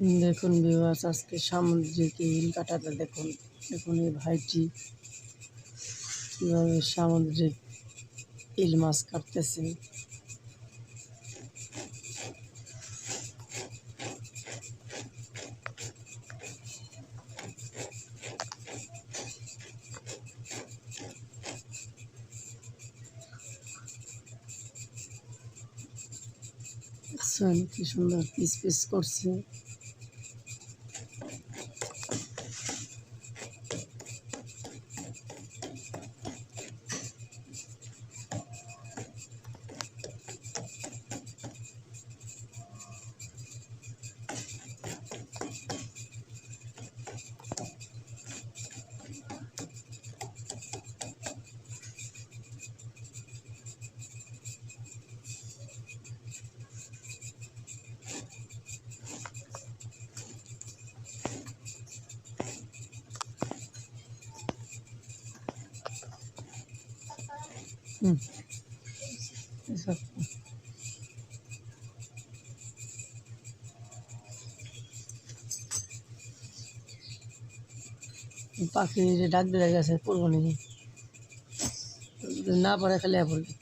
দেখুন বিবাস আজকে সামুদ্রিক ইল কাটাটা দেখুন। দেখুন এই ভাইটি কীভাবে সামুদ্রিক ইল মাছ কাটতেছে। কি সুন্দর পিস পিস করছে। হুম। পাখি ডাক দিয়ে গেছে পড়ব নাকি? না পারে খালি পড়বে।